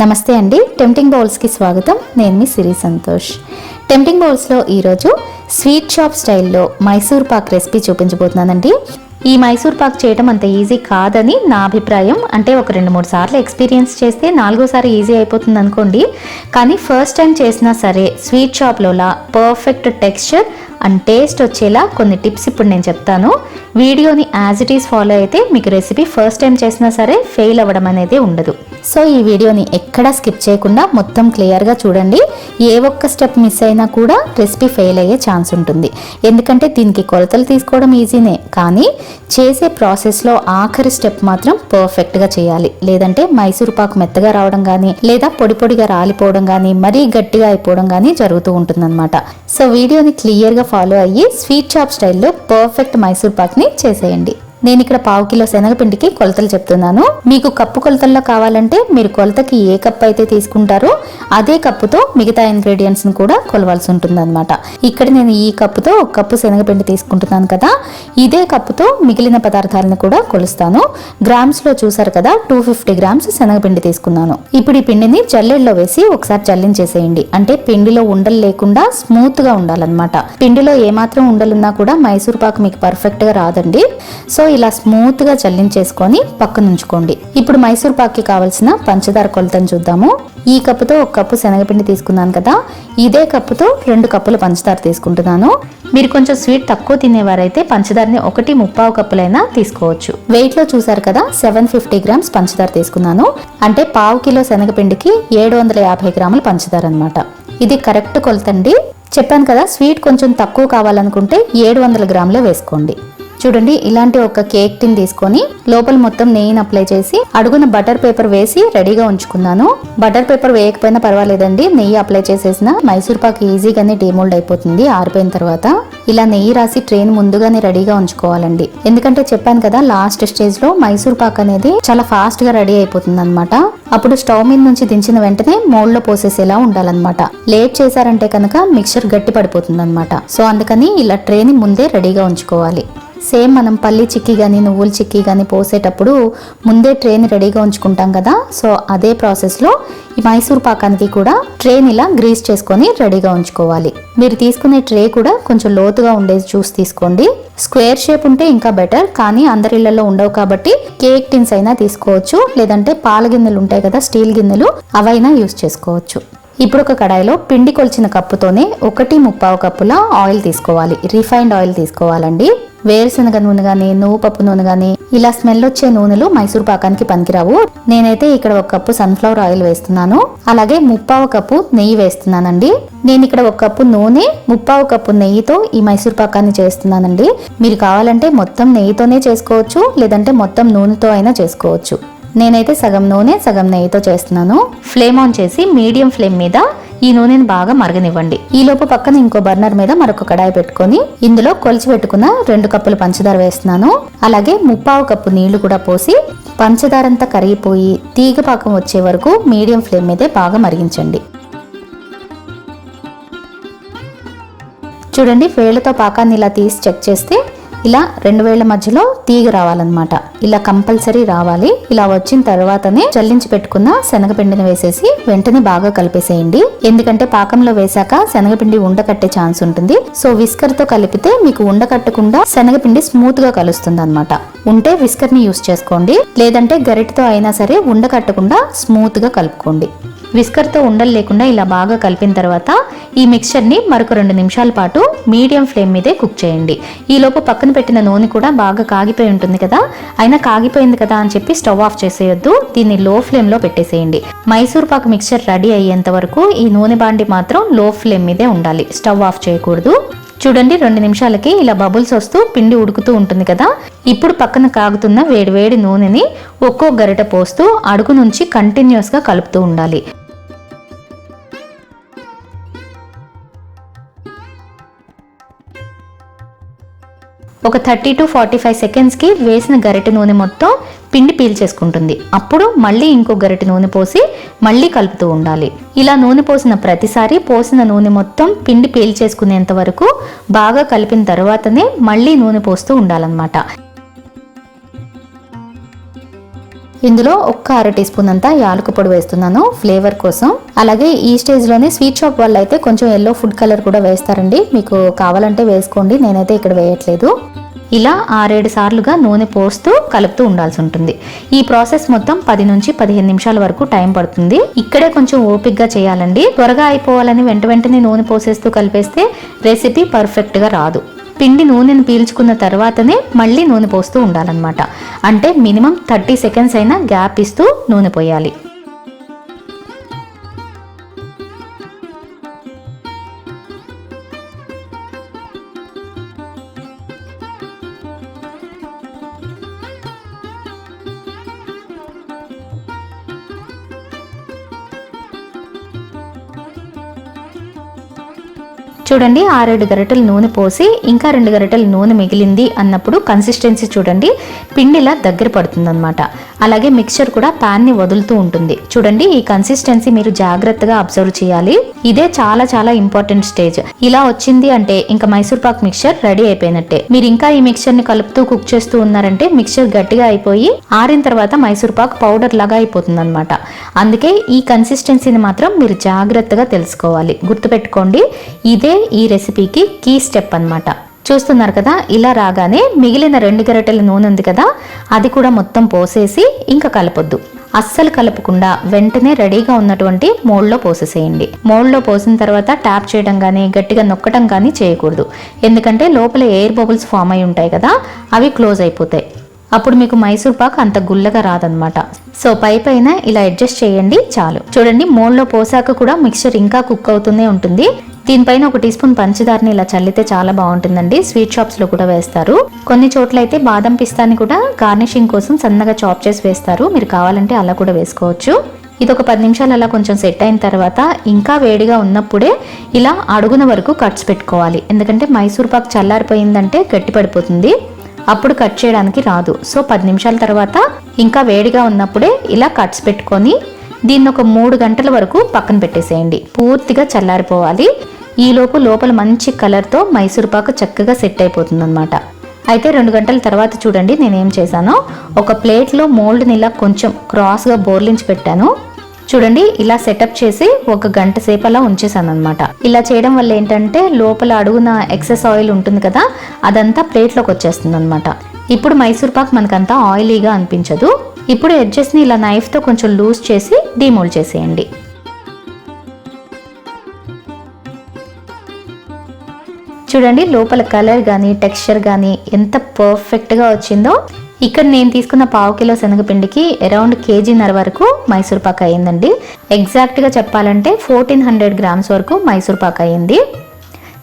నమస్తే అండి. టెంప్టింగ్ బౌల్స్కి స్వాగతం. నేను మీ సిరి సంతోష్. టెంప్టింగ్ బౌల్స్లో ఈరోజు స్వీట్ షాప్ స్టైల్లో మైసూర్ పాక్ రెసిపీ చూపించబోతున్నానండి. ఈ మైసూర్ పాక్ చేయడం అంత ఈజీ కాదని నా అభిప్రాయం. అంటే ఒక రెండు మూడు సార్లు ఎక్స్పీరియన్స్ చేస్తే నాలుగోసారి ఈజీ అయిపోతుంది అనుకోండి. కానీ ఫస్ట్ టైం చేసినా సరే స్వీట్ షాప్లోలా పర్ఫెక్ట్ టెక్స్చర్ అండ్ టేస్ట్ వచ్చేలా కొన్ని టిప్స్ ఇప్పుడు నేను చెప్తాను. వీడియోని యాజ్ ఇట్ ఈస్ ఫాలో అయితే మీకు రెసిపీ ఫస్ట్ టైం చేసినా సరే ఫెయిల్ అవ్వడం అనేది ఉండదు. సో ఈ వీడియోని ఎక్కడా స్కిప్ చేయకుండా మొత్తం క్లియర్గా చూడండి. ఏ ఒక్క స్టెప్ మిస్ అయినా కూడా రెసిపీ ఫెయిల్ అయ్యే ఛాన్స్ ఉంటుంది. ఎందుకంటే దీనికి కొలతలు తీసుకోవడం ఈజీనే కానీ చేసే ప్రాసెస్లో ఆఖరి స్టెప్ మాత్రం పర్ఫెక్ట్గా చేయాలి. లేదంటే మైసూర్ పాకు మెత్తగా రావడం కానీ లేదా పొడి పొడిగా రాలిపోవడం కానీ మరీ గట్టిగా అయిపోవడం కానీ జరుగుతూ ఉంటుందన్నమాట. సో వీడియోని క్లియర్గా ఫాలో అయ్యి స్వీట్ షాప్ స్టైల్లో పర్ఫెక్ట్ మైసూర్ పాక్ని చేసేయండి. నేను ఇక్కడ పావు కిలో శనగపిండికి కొలతలు చెప్తున్నాను. మీకు కప్పు కొలతల్లో కావాలంటే మీరు కొలతకి ఏ కప్పు అయితే తీసుకుంటారో అదే కప్పుతో మిగతా ఇంగ్రీడియంట్స్ను కూడా కొలవాల్సి ఉంటుంది అనమాట ఇక్కడ నేను ఈ కప్పుతో ఒక కప్పు శనగపిండి తీసుకుంటున్నాను కదా. ఇదే కప్పుతో మిగిలిన పదార్థాలను కూడా కొలుస్తాను. గ్రామ్స్లో చూసారు కదా టూ ఫిఫ్టీ గ్రామ్స్ శనగపిండి తీసుకున్నాను. ఇప్పుడు ఈ పిండిని జల్లెడలో వేసి ఒకసారి జల్లించేసేయండి. అంటే పిండిలో ఉండలు లేకుండా స్మూత్గా ఉండాలన్నమాట. పిండిలో ఏమాత్రం ఉండలున్నా కూడా మైసూర్ పాకు మీకు పర్ఫెక్ట్గా రాదండి. సో ఇలా స్మూత్గా జల్లించేసుకొని పక్కన ఉంచుకోండి. ఇప్పుడు మైసూర్ పాక్కి కావాల్సిన పంచదార కొలతను చూద్దాము. ఈ కప్పుతో ఒక కప్పు శనగపిండి తీసుకున్నాను కదా. ఇదే కప్పుతో రెండు కప్పుల పంచదార తీసుకుంటున్నాను. మీరు కొంచెం స్వీట్ తక్కువ తినేవారైతే పంచదారని ఒకటి ముప్పావు కప్పులైనా తీసుకోవచ్చు. వెయిట్లో చూసారు కదా సెవెన్ ఫిఫ్టీ గ్రామ్స్ పంచదార తీసుకున్నాను. అంటే పావు కిలో శనగపిండికి ఏడు వందల యాభై గ్రాముల పంచదార అనమాట ఇది కరెక్ట్ కొలతండి. చెప్పాను కదా స్వీట్ కొంచెం తక్కువ కావాలనుకుంటే ఏడు వందల గ్రాములే వేసుకోండి. చూడండి ఇలాంటి ఒక కేక్ టిన్ తీసుకొని లోపల మొత్తం నెయ్యిని అప్లై చేసి అడుగున బటర్ పేపర్ వేసి రెడీగా ఉంచుకున్నాను. బటర్ పేపర్ వేయకపోయినా పర్వాలేదండి నెయ్యి అప్లై చేసేసిన మైసూర్ పాక్ ఈజీగానే డీమోల్డ్ అయిపోతుంది ఆరిపోయిన తర్వాత. ఇలా నెయ్యి రాసి ట్రైన్ ముందుగానే రెడీగా ఉంచుకోవాలండి. ఎందుకంటే చెప్పాను కదా లాస్ట్ స్టేజ్లో మైసూర్ పాక్ అనేది చాలా ఫాస్ట్గా రెడీ అయిపోతుంది అనమాట అప్పుడు స్టవ్ మీద నుంచి దించిన వెంటనే మోల్డ్లో పోసేసేలా ఉండాలన్నమాట. లేట్ చేశారంటే కనుక మిక్చర్ గట్టి పడిపోతుంది అనమాట సో అందుకని ఇలా ట్రేని ముందే రెడీగా ఉంచుకోవాలి. సేమ్ మనం పల్లి చిక్కీ కానీ నువ్వుల చిక్కీ కానీ పోసేటప్పుడు ముందే ట్రేని రెడీగా ఉంచుకుంటాం కదా. సో అదే ప్రాసెస్లో ఈ మైసూర్ పాకానికి కూడా ట్రేని ఇలా గ్రీస్ చేసుకొని రెడీగా ఉంచుకోవాలి. మీరు తీసుకునే ట్రే కూడా కొంచెం లోతుగా ఉండేది చూసి తీసుకోండి. స్క్వేర్ షేప్ ఉంటే ఇంకా బెటర్ కానీ అందరి ఇళ్ళలో ఉండవు కాబట్టి కేక్ టిన్స్ అయినా తీసుకోవచ్చు. లేదంటే పాల గిన్నెలు ఉంటాయి కదా స్టీల్ గిన్నెలు అవైనా యూస్ చేసుకోవచ్చు. ఇప్పుడు ఒక కడాయిలో పిండి కొలిచిన కప్పుతోనే ఒకటి ముప్పావు కప్పుల ఆయిల్ తీసుకోవాలి. రిఫైన్డ్ ఆయిల్ తీసుకోవాలండి. వేరుశనగ నూనె కానీ నువ్వు పప్పు నూనె కానీ ఇలా స్మెల్ వచ్చే నూనెలు మైసూర్ పాకానికి పనికిరావు. నేనైతే ఇక్కడ ఒక కప్పు సన్ఫ్లవర్ ఆయిల్ వేస్తున్నాను. అలాగే ముప్పావు కప్పు నెయ్యి వేస్తున్నానండి. నేను ఇక్కడ ఒక కప్పు నూనె ముప్పావు కప్పు నెయ్యితో ఈ మైసూర్ పాకాన్ని చేస్తున్నానండి. మీరు కావాలంటే మొత్తం నెయ్యితోనే చేసుకోవచ్చు లేదంటే మొత్తం నూనెతో అయినా చేసుకోవచ్చు. నేనైతే సగం నూనె సగం నెయ్యితో చేస్తున్నాను. ఫ్లేమ్ ఆన్ చేసి మీడియం ఫ్లేమ్ మీద ఈ నూనెని బాగా మరగనివ్వండి. ఈ లోపు పక్కన ఇంకో బర్నర్ మీద మరొక కడాయి పెట్టుకొని ఇందులో కొలిచి పెట్టుకున్న రెండు కప్పులు పంచదార వేస్తున్నాను. అలాగే ముప్పావు కప్పు నీళ్ళు కూడా పోసి పంచదార అంతా కరిగిపోయి తీగ పాకం వచ్చే వరకు మీడియం ఫ్లేమ్ మీదే బాగా మరిగించండి. చూడండి వేళ్ళతో పాకాన్ని ఇలా తీసి చెక్ చేస్తే ఇలా రెండు వేళ్ళ మధ్యలో తీగ రావాలన్నమాట. ఇలా కంపల్సరీ రావాలి. ఇలా వచ్చిన తర్వాతనే చల్లించి పెట్టుకున్న శనగపిండిని వేసేసి వెంటనే బాగా కలిపేసేయండి. ఎందుకంటే పాకంలో వేశాక శనగపిండి ఉండకట్టే ఛాన్స్ ఉంటుంది. సో విస్కర్తో కలిపితే మీకు ఉండకట్టకుండా శనగపిండి స్మూత్గా కలుస్తుంది అనమాట ఉంటే విస్కర్ని యూస్ చేసుకోండి. లేదంటే గరిటతో అయినా సరే ఉండకట్టకుండా స్మూత్గా కలుపుకోండి. విస్కర్తో ఉండలు లేకుండా ఇలా బాగా కలిపిన తర్వాత ఈ మిక్చర్ని మరొక రెండు నిమిషాల పాటు మీడియం ఫ్లేమ్ మీదే కుక్ చేయండి. ఈలోపు పక్కన పెట్టిన నూనె కూడా బాగా కాగిపోయి ఉంటుంది కదా? అయినా కాగిపోయింది కదా అని చెప్పి స్టవ్ ఆఫ్ చేసేయొద్దు. దీన్ని లో ఫ్లేమ్లో పెట్టేసేయండి. మైసూర్ పాక్ మిక్చర్ రెడీ అయ్యేంత వరకు ఈ నూనె బాండి మాత్రం లో ఫ్లేమ్ మీదే ఉండాలి. స్టవ్ ఆఫ్ చేయకూడదు. చూడండి రెండు నిమిషాలకి ఇలా బబుల్స్ వస్తూ పిండి ఉడుకుతూ ఉంటుంది కదా? ఇప్పుడు పక్కన కాగుతున్న వేడివేడి నూనెని ఒక్కో గరిట పోస్తూ అడుగు నుంచి కంటిన్యూస్గా కలుపుతూ ఉండాలి. ఒక థర్టీ టు ఫార్టీ ఫైవ్ సెకండ్స్కి వేసిన గరిటె నూనె మొత్తం పిండి పీల్చేసుకుంటుంది అప్పుడు మళ్ళీ ఇంకో గరిటె నూనె పోసి మళ్ళీ కలుపుతూ ఉండాలి. ఇలా నూనె పోసిన ప్రతిసారి పోసిన నూనె మొత్తం పిండి పీల్చేసుకునేంత వరకు బాగా కలిపిన తర్వాతనే మళ్ళీ నూనె పోస్తూ ఉండాలన్నమాట. ఇందులో ఒక్క అర టీ స్పూన్ అంతా యాలకు పొడి వేస్తున్నాను ఫ్లేవర్ కోసం. అలాగే ఈ స్టేజ్లోనే స్వీట్ షాప్ వాళ్ళు అయితే కొంచెం ఎల్లో ఫుడ్ కలర్ కూడా వేస్తారండి. మీకు కావాలంటే వేసుకోండి నేనైతే ఇక్కడ వేయట్లేదు. ఇలా ఆరేడు సార్లుగా నూనె పోస్తూ కలుపుతూ ఉండాల్సి ఉంటుంది. ఈ ప్రాసెస్ మొత్తం పది నుంచి పదిహేను నిమిషాల వరకు టైం పడుతుంది. ఇక్కడే కొంచెం ఓపిక్గా చేయాలండి. త్వరగా అయిపోవాలని వెంట వెంటనే నూనె పోసేస్తూ కలిపేస్తే రెసిపీ పర్ఫెక్ట్గా రాదు. పిండి నూనెను పీల్చుకున్న తర్వాతనే మళ్ళీ నూనె పోస్తూ ఉండాలన్నమాట. అంటే మినిమం థర్టీ సెకండ్స్ అయినా గ్యాప్ ఇస్తూ నూనె పోయాలి. చూడండి ఆరేడు గరిటెలు నూనె పోసి ఇంకా రెండు గరిటెలు నూనె మిగిలింది అన్నప్పుడు కన్సిస్టెన్సీ చూడండి పిండిలా దగ్గర పడుతుందన్నమాట. అలాగే మిక్చర్ కూడా ప్యాన్ని వదులుతూ ఉంటుంది. చూడండి ఈ కన్సిస్టెన్సీ మీరు జాగ్రత్తగా అబ్జర్వ్ చేయాలి. ఇదే చాలా చాలా ఇంపార్టెంట్ స్టేజ్ ఇలా వచ్చింది అంటే ఇంకా మైసూర్ పాక్ మిక్చర్ రెడీ అయిపోయినట్టే. మీరు ఇంకా ఈ మిక్చర్ని కలుపుతూ కుక్ చేస్తూ ఉన్నారంటే మిక్చర్ గట్టిగా అయిపోయి ఆరిన తర్వాత మైసూర్ పాక్ పౌడర్ లాగా అయిపోతుంది అనమాట అందుకే ఈ కన్సిస్టెన్సీని మాత్రం మీరు జాగ్రత్తగా తెలుసుకోవాలి. గుర్తుపెట్టుకోండి ఇదే ఈ రెసిపీకి కీ స్టెప్ అన్నమాట. చూస్తున్నారు కదా ఇలా రాగానే మిగిలిన రెండు గరిటెల నూనె ఉంది కదా అది కూడా మొత్తం పోసేసి ఇంకా కలపొద్దు. అస్సలు కలపకుండా వెంటనే రెడీగా ఉన్నటువంటి మోల్డ్లో పోసేసేయండి. మోల్డ్లో పోసిన తర్వాత ట్యాప్ చేయడం కానీ గట్టిగా నొక్కడం కానీ చేయకూడదు. ఎందుకంటే లోపల ఎయిర్ బబుల్స్ ఫామ్ అయి ఉంటాయి కదా అవి క్లోజ్ అయిపోతాయి. అప్పుడు మీకు మైసూర్ పాక్ అంత గుల్లగా రాదనమాట సో పై పైన ఇలా అడ్జస్ట్ చేయండి చాలు. చూడండి మోల్లో పోసాక కూడా మిక్చర్ ఇంకా కుక్ అవుతూనే ఉంటుంది. దీనిపైన ఒక టీ స్పూన్ పంచదారని ఇలా చల్లితే చాలా బాగుంటుందండి. స్వీట్ షాప్స్లో కూడా వేస్తారు. కొన్ని చోట్ల అయితే బాదం పిస్తాని కూడా గార్నిషింగ్ కోసం సన్నగా చాప్ చేసి వేస్తారు. మీరు కావాలంటే అలా కూడా వేసుకోవచ్చు. ఇది ఒక పది నిమిషాలు అలా కొంచెం సెట్ అయిన తర్వాత ఇంకా వేడిగా ఉన్నప్పుడే ఇలా అడుగున వరకు కట్స్ పెట్టుకోవాలి. ఎందుకంటే మైసూర్ పాక్ చల్లారిపోయిందంటే గట్టి పడిపోతుంది. అప్పుడు కట్ చేయడానికి రాదు. సో పది నిమిషాల తర్వాత ఇంకా వేడిగా ఉన్నప్పుడే ఇలా కట్స్ పెట్టుకొని దీన్ని ఒక మూడు గంటల వరకు పక్కన పెట్టేసేయండి. పూర్తిగా చల్లారిపోవాలి. ఈలోపు లోపల మంచి కలర్తో మైసూర్ పాకు చక్కగా సెట్ అయిపోతుంది అనమాట అయితే రెండు గంటల తర్వాత చూడండి నేనేం చేశానో. ఒక ప్లేట్లో మోల్డ్ని ఇలా కొంచెం క్రాస్గా బోర్లించి పెట్టాను. చూడండి ఇలా సెటప్ చేసి ఒక గంట సేపు అలా ఉంచేసాను అనమాట ఇలా చేయడం వల్ల ఏంటంటే లోపల అడుగున ఎక్సెస్ ఆయిల్ ఉంటుంది కదా అదంతా ప్లేట్లోకి వచ్చేస్తుంది అనమాట ఇప్పుడు మైసూర్ పాక్ మనకంతా ఆయిలీగా అనిపించదు. ఇప్పుడు ఎడ్జెస్ని ఇలా నైఫ్తో కొంచెం లూజ్ చేసి డీమోల్డ్ చేసేయండి. చూడండి లోపల కలర్ కానీ టెక్స్చర్ కానీ ఎంత పర్ఫెక్ట్గా వచ్చిందో. ఇక్కడ నేను తీసుకున్న పావు కిలో శనగపిండికి అరౌండ్ కేజీన్నర వరకు మైసూర్ పాక్ అయ్యిందండి. ఎగ్జాక్ట్గా చెప్పాలంటే ఫోర్టీన్ హండ్రెడ్ గ్రామ్స్ వరకు మైసూర్ పాక్ అయ్యింది.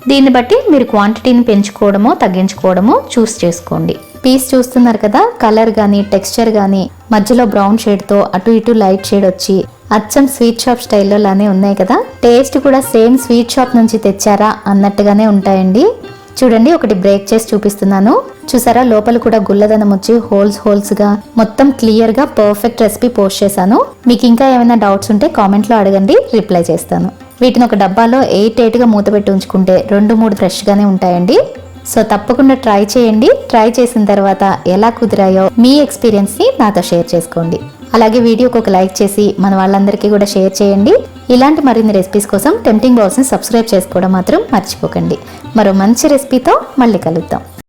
దీన్ని బట్టి మీరు క్వాంటిటీని పెంచుకోవడమో తగ్గించుకోవడమో చూస్ చేసుకోండి. పీస్ చూస్తున్నారు కదా కలర్ కానీ టెక్స్చర్ కానీ మధ్యలో బ్రౌన్ షేడ్తో అటు ఇటు లైట్ షేడ్ వచ్చి అచ్చం స్వీట్ షాప్ స్టైల్లో లానే ఉన్నాయి కదా. టేస్ట్ కూడా సేమ్ స్వీట్ షాప్ నుంచి తెచ్చారా అన్నట్టుగానే ఉంటాయండి. చూడండి ఒకటి బ్రేక్ చేసి చూపిస్తున్నాను. చూసారా లోపల కూడా గుల్లదనం వచ్చి హోల్స్ హోల్స్గా మొత్తం క్లియర్గా పర్ఫెక్ట్ రెసిపీ పోస్ట్ చేశాను. మీకు ఇంకా ఏమైనా డౌట్స్ ఉంటే కామెంట్లో అడగండి రిప్లై చేస్తాను. వీటిని ఒక డబ్బాలో ఎయిట్ ఎయిట్గా మూత పెట్టి ఉంచుకుంటే రెండు మూడు ఫ్రెష్ గానే ఉంటాయండి. సో తప్పకుండా ట్రై చేయండి. ట్రై చేసిన తర్వాత ఎలా కుదిరాయో మీ ఎక్స్పీరియన్స్ని నాతో షేర్ చేసుకోండి. అలాగే వీడియోకి ఒక లైక్ చేసి మన వాళ్ళందరికీ కూడా షేర్ చేయండి. ఇలాంటి మరిన్ని రెసిపీస్ కోసం టెంప్టింగ్ బాక్స్ని సబ్స్క్రైబ్ చేసుకోవడం మాత్రం మర్చిపోకండి. మరో మంచి రెసిపీతో మళ్ళీ కలుద్దాం.